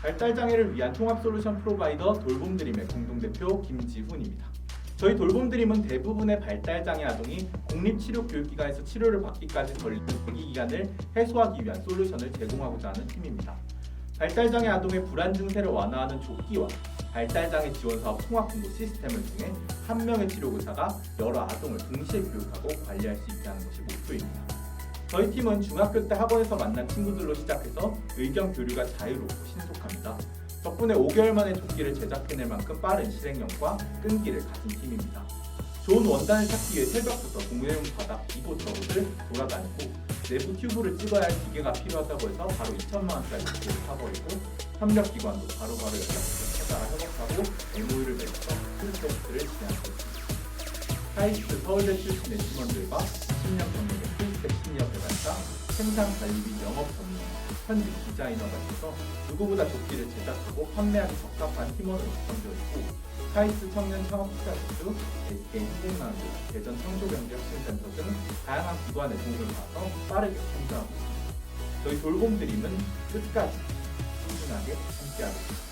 발달 장애를 위한 통합 솔루션 프로바이더 돌봄드림의 공동대표 김지훈입니다. 저희 돌봄드림은 대부분의 발달 장애 아동이 공립 치료 교육기관에서 치료를 받기까지 걸리는 대기 기간을 해소하기 위한 솔루션을 제공하고자 하는 팀입니다. 발달 장애 아동의 불안 증세를 완화하는 조끼와 발달 장애 지원 사업 통합 공고 시스템을 통해 한 명의 치료 의사가 여러 아동을 동시에 교육하고 관리할 수 있게 하는 것이 목표입니다. 저희 팀은 중학교 때 학원에서 만난 친구들로 시작해서 의견 교류가 자유롭고 신속합니다. 덕분에 5개월 만에 조끼를 제작해낼 만큼 빠른 실행력과 끈기를 가진 팀입니다. 좋은 원단을 찾기 위해 새벽부터 동네용 바닥 이곳저곳을 돌아다니고 내부 튜브를 찍어야 할 기계가 필요하다고 해서 바로 2천만 원짜리 기계를 사버리고 협력기관도 바로바로 연락해서 찾아가 협업하고 MOU를 맺어서 풀테스트를 진행했습니다. 카이스트 서울대 출신의 팀원들과 10년 경력의 생산 관리 및 영업 전문, 편집 디자이너가 있어서 누구보다 조끼를 제작하고 판매하기 적합한 팀원으로 구성되어 있고 카이스트 청년 창업 스타트업, SK 희생만두, 대전 청소경제혁신센터 등 다양한 기관의 도움을 받아서 빠르게 성장하고 있습니다. 저희 돌봄 드림은 끝까지 꾸준하게 함께하겠습니다.